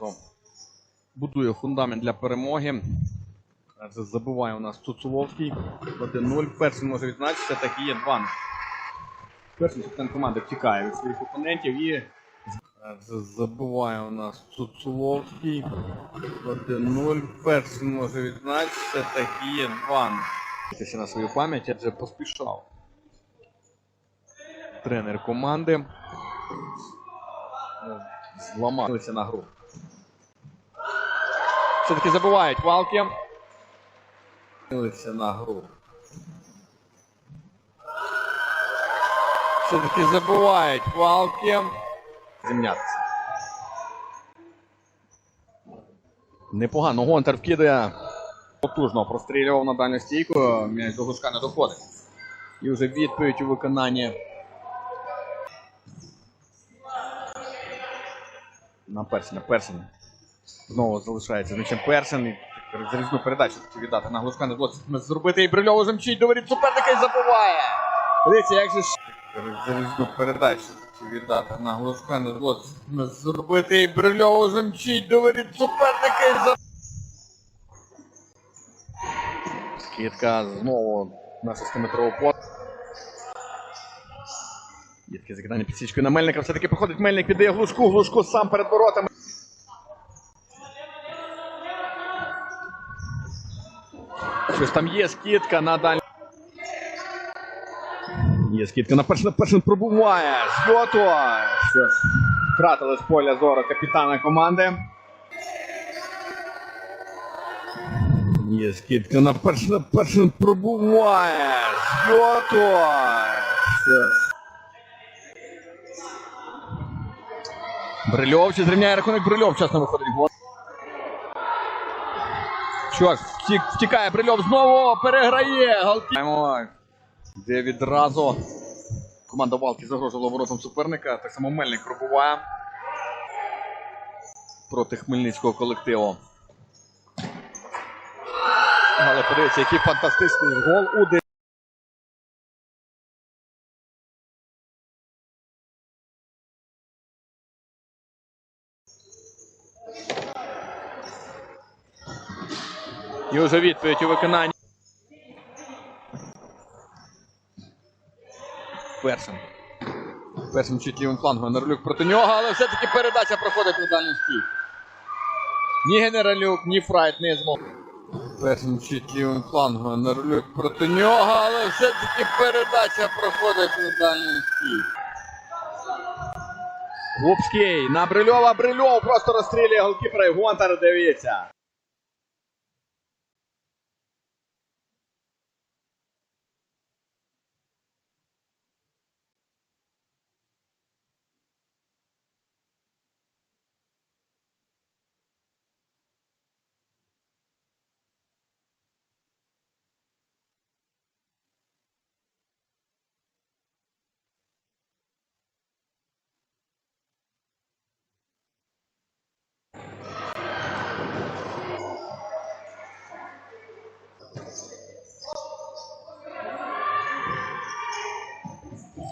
разу будує фундамент для перемоги. Зараз Забиває у нас Цуцуловський. 1-0. Перший може відзначитися, так і є 2 Перший капітан команди втікає від своїх опонентів і Зараз забиває у нас Цуцуловський. 1-0. Перший може відзначитися, так і є 2 Дивіться на свою пам'ять, адже поспішав. Тренер команди. Ну, Зламалися на гру. Все-таки забувають валки. На гру. Все-таки забувають валки. Зімнятися. Непогано. Гонтар вкидає. Потужно прострілював на дальню стійку. М'яч до глушка не доходить. І вже відповідь у виконанні. На Персина. Персин. Знову залишається. Значить Персин. Залізну передачу віддати на глушка не вдалося зробити. І Брильов уже мчить до воріт суперника і забуває. Дивіться, як же ж. Залізну передачу віддати на глушка не вдалося зробити. І Брильов уже мчить до воріт суперника і забуває. Скидка знову на 6-метрову пост. Є таке закидання підсічкою на Мельника. Все-таки проходить Мельник, віддає глушку, глушку сам перед воротами. Щось там є скидка на дальню. Є скидка на перший, на перший пробуває. З льоту. Що втратили з поля зору капітана команди. Є скидка на перший, на перший пробуває. З льоту. Що. Брильов чи зрівняє рахунок Брильов, чесно виходить. Втік, втікає прильов знову, переграє голки. Де відразу команда Валки загрожувала воротам суперника. Так само Мельник пробуває проти хмельницького колективу. Але подивіться, який фантастичний гол І вже відповідь у виконанні. Першим. Першим чуть лівим флангом Генералюк проти нього, але все-таки передача проходить у дальній стій. Ні Генералюк, ні Фрайт не змог. Першим чуть лівим флангом Генералюк проти нього, але все-таки передача проходить у дальній стій. Губський на Брильова, Брильов просто розстрілює голкіпера і Гонтар, дивіться.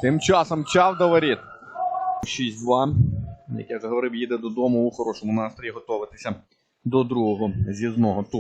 Тим часом чав до воріт. 6-2. Як я вже говорив, їде додому у хорошому настрої готуватися до другого з'їзного туру.